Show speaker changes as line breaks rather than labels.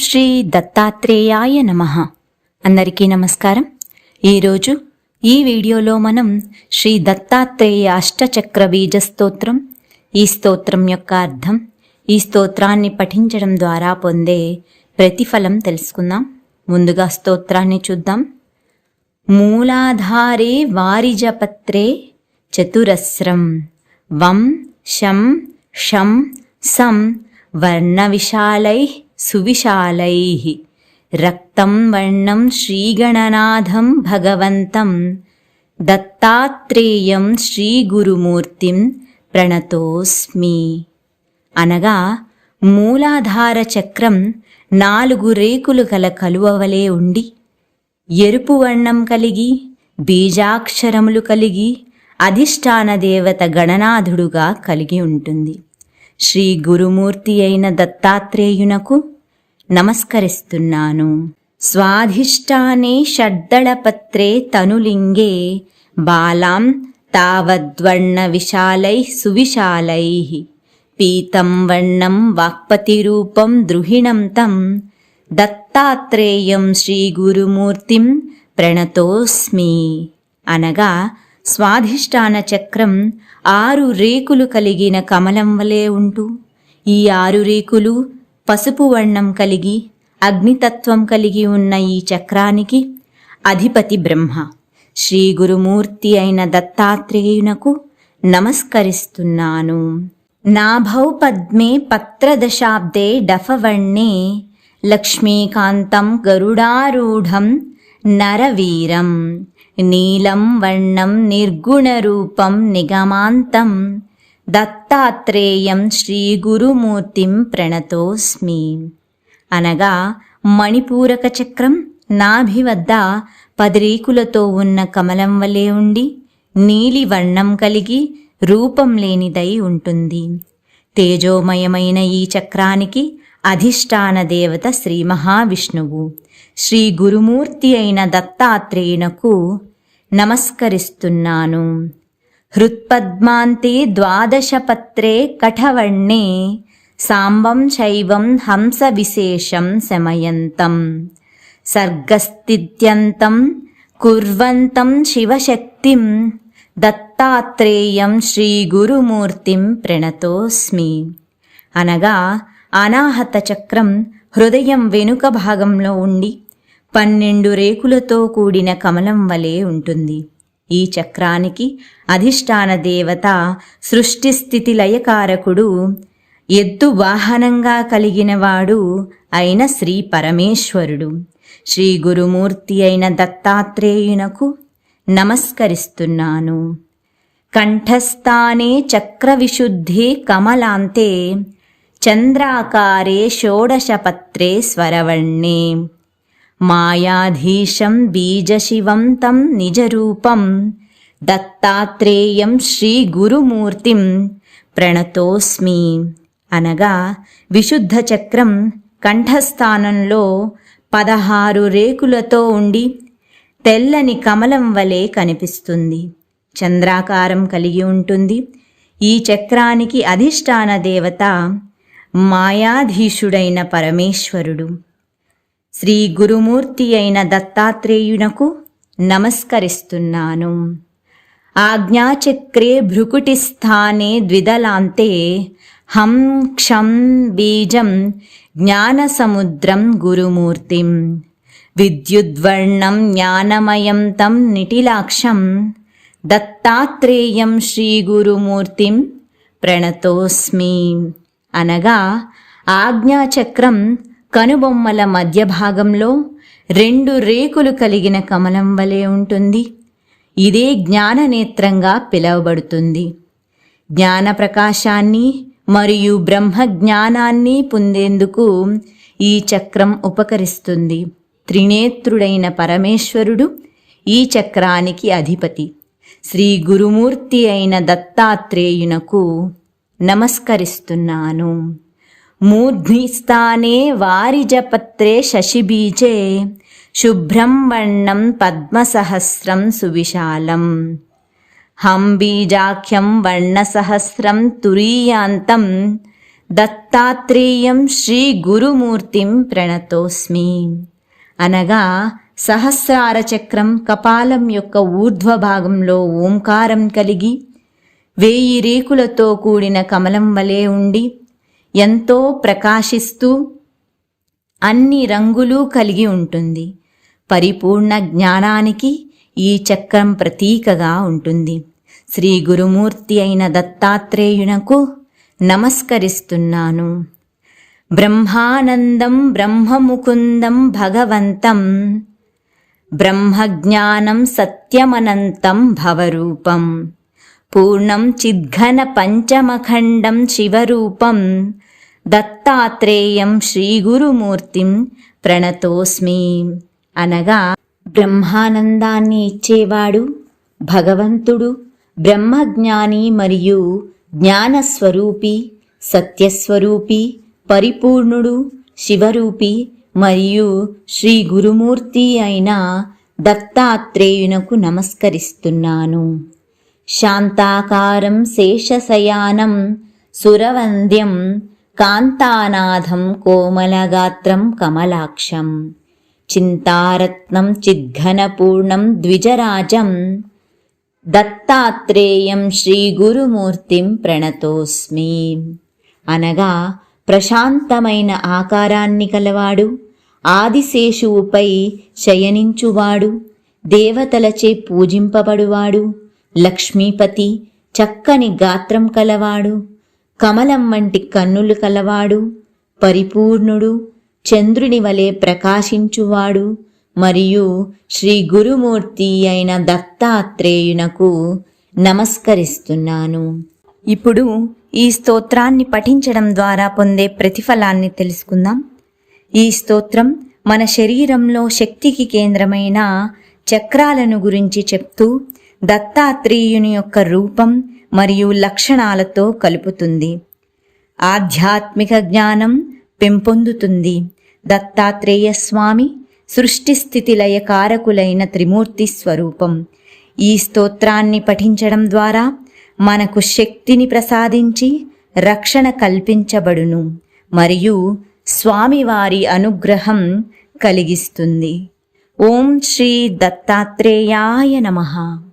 శ్రీ దత్తాత్రేయాయ నమ. అందరికీ నమస్కారం. ఈరోజు ఈ వీడియోలో మనం శ్రీ దత్తాత్రేయ అష్టచక్ర బీజ స్తోత్రం ఈ స్తోత్రం యొక్క అర్థం ఈ స్తోత్రాన్ని పఠించడం ద్వారా పొందే ప్రతిఫలం తెలుసుకుందాం. ముందుగా స్తోత్రాన్ని చూద్దాం. మూలాధారే వారిజపత్రే చతురస్రం వం శం షం సం వర్ణ విశాలై సువిశాలై. రక్తం వర్ణం శ్రీగణనాథం భగవంతం. దత్తాత్రేయం శ్రీగురుమూర్తిం ప్రణతోస్మి. అనగా మూలాధార చక్రం నాలుగు రేకులు గల కలువవలే ఉండి ఎరుపు వర్ణం కలిగి బీజాక్షరములు కలిగి అధిష్టాన దేవత గణనాథుడుగా కలిగి ఉంటుంది. శ్రీ గురుమూర్తి అయిన దత్తాత్రేయునకు నమస్కరిస్తున్నాను. స్వాధిష్టానే షడ్దళపత్రే తనులింగే బాలాం తావద్వర్ణ విశాలై సువిశాలై. పీతం వర్ణం వాక్పతిరూపం ద్రుహిణం తం దత్తాత్రేయం శ్రీగురుమూర్తిం ప్రణతోస్మి. అనగా స్వాధిష్టాన చక్రం ఆరు రేకులు కలిగిన కమలం వలె ఉంటూ. ఈ ఆరు రేకులు పసుపు వర్ణం కలిగి అగ్నితత్వం కలిగి ఉన్న ఈ చక్రానికి అధిపతి బ్రహ్మ. శ్రీ గురుమూర్తి అయిన దత్తాత్రేయునకు నమస్కరిస్తున్నాను. నాభౌ పద్మే పత్రదశాబ్దే డఫవర్ణే లక్ష్మీకాంతం గరుడారూఢం నరవీరం. నీలం వర్ణం నిర్గుణరూపం నిగమాంతం. దత్తాత్రేయం శ్రీగురుమూర్తిం ప్రణతోస్మి. అనగా మణిపూరక చక్రం నాభి వద్ద పదిరీకులతో ఉన్న కమలం వలె ఉండి నీలి వర్ణం కలిగి రూపం లేనిదై ఉంటుంది. తేజోమయమైన ఈ చక్రానికి అధిష్టాన దేవత శ్రీ మహావిష్ణువు. శ్రీ గురుమూర్తి అయిన దత్తాత్రేయునకు నమస్కరిస్తున్నాను. హృత్పద్మాంతే ద్వాదశపత్రే కఠవణ్ణే సాంబం శైవం హంస విశేషం శమయంతం. సర్గస్థిత్యంతం కుర్వంతం శివశక్తిం దత్తాత్రేయం శ్రీ గురుమూర్తిం ప్రణతోస్మి. అనగా అనాహత చక్రం హృదయం వెనుక భాగంలో ఉండి పన్నెండు రేకులతో కూడిన కమలం వలె ఉంటుంది. ఈ చక్రానికి అధిష్టాన దేవత సృష్టి స్థితి లయకారకుడు ఎద్దు వాహనంగా కలిగినవాడు అయిన శ్రీ పరమేశ్వరుడు. శ్రీ గురుమూర్తి అయిన దత్తాత్రేయునకు నమస్కరిస్తున్నాను. కంఠస్థానే చక్రవిశుద్ధి కమలాంతే చంద్రాకారే షోడశపత్రే స్వరవర్ణే. మాయాధీశం బీజశివం తం నిజరూపం దత్తాత్రేయం శ్రీగురుమూర్తిం ప్రణతోస్మి. అనగా విశుద్ధ చక్రం కంఠస్థానంలో పదహారు రేకులతో ఉండి తెల్లని కమలం వలె కనిపిస్తుంది. చంద్రాకారం కలిగి ఉంటుంది. ఈ చక్రానికి అధిష్టాన దేవత మాయాధీశుడైన పరమేశ్వరుడు. శ్రీ గురుమూర్తి అయిన దత్తాత్రేయునకు నమస్కరిస్తున్నాను. ఆజ్ఞాచక్రే భృకుటిస్థానే ద్విదలాంతే హం క్షం బీజం జ్ఞానసముద్రం గురుమూర్తిం. విద్యుద్వర్ణం జ్ఞానమయం తం నిటిలాక్షం దత్తాత్రేయం శ్రీగురుమూర్తిం ప్రణతోస్మి. అనగా ఆజ్ఞాచక్రం కనుబొమ్మల మధ్య భాగంలో రెండు రేకులు కలిగిన కమలం వలె ఉంటుంది. ఇదే జ్ఞాననేత్రంగా పిలువబడుతుంది. జ్ఞాన ప్రకాశాన్ని మరియు బ్రహ్మ జ్ఞానాన్ని పొందేందుకు ఈ చక్రం ఉపకరిస్తుంది. త్రినేత్రుడైన పరమేశ్వరుడు ఈ చక్రానికి అధిపతి. శ్రీ గురుమూర్తి అయిన దత్తాత్రేయునకు నమస్కరిస్తున్నాను. మూర్ధ్నిస్థానే వారిజపత్రే శశిబీజే. శుభ్రం వర్ణం పద్మసహస్రం సువిశాలం. హం బీజాఖ్యం వర్ణసహస్రం తురీయాంతం. దత్తాత్రేయం శ్రీ గురుమూర్తిం ప్రణతోస్మి. అనగా సహస్రార చక్రం కపాలం యొక్క ఊర్ధ్వ భాగంలో ఓంకారం కలిగి వేయి రేకులతో కూడిన కమలం వలె ఉండి ఎంతో ప్రకాశిస్తూ అన్ని రంగులు కలిగి ఉంటుంది. పరిపూర్ణ జ్ఞానానికి ఈ చక్రం ప్రతీకగా ఉంటుంది. శ్రీ గురుమూర్తి అయిన దత్తాత్రేయునకు నమస్కరిస్తున్నాను. బ్రహ్మానందం బ్రహ్మముకుందం భగవంతం. బ్రహ్మజ్ఞానం సత్యమనంతం భవరూపం. పూర్ణం చిద్ఘన పంచమఖండం శివరూపం. దత్తాత్రేయం శ్రీగురుమూర్తిం ప్రణతోస్మి. అనగా బ్రహ్మానందాన్ని ఇచ్చేవాడు భగవంతుడు బ్రహ్మజ్ఞాని మరియు జ్ఞానస్వరూపి సత్యస్వరూపి పరిపూర్ణుడు శివరూపి మరియు శ్రీ గురుమూర్తి అయిన దత్తాత్రేయునకు నమస్కరిస్తున్నాను. శాంతాకారం శేషశయానం సురవంద్యం కాంతానాథం కోమలగాత్రం కమలాక్షం చింతారత్నం చిద్ఘనపూర్ణం ద్విజరాజం దత్తాత్రేయం శ్రీగురుమూర్తిం ప్రణతోస్మి. అనగా ప్రశాంతమైన ఆకారాన్ని కలవాడు ఆదిశేషువుపై శయనించువాడు దేవతలచే పూజింపబడువాడు లక్ష్మీపతి చక్కని గాత్రం కలవాడు. కమలం వంటి కన్నులు కలవాడు పరిపూర్ణుడు చంద్రుని వలె ప్రకాశించువాడు మరియు శ్రీ గురుమూర్తి అయిన దత్తాత్రేయునకు నమస్కరిస్తున్నాను. ఇప్పుడు ఈ స్తోత్రాన్ని పఠించడం ద్వారా పొందే ప్రతిఫలాన్ని తెలుసుకుందాం. ఈ స్తోత్రం మన శరీరంలో శక్తికి కేంద్రమైన చక్రాలను గురించి చెప్తూ దత్తాత్రేయుని యొక్క రూపం మరియు లక్షణాలతో కలుపుతుంది. ఆధ్యాత్మిక జ్ఞానం పెంపొందుతుంది. దత్తాత్రేయ స్వామి సృష్టి స్థితి లయకారకులైన త్రిమూర్తి స్వరూపం. ఈ స్తోత్రాన్ని పఠించడం ద్వారా మనకు శక్తిని ప్రసాదించి రక్షణ కల్పించబడును. మరియు స్వామివారి అనుగ్రహం కలిగిస్తుంది. ఓం శ్రీ దత్తాత్రేయాయ నమః.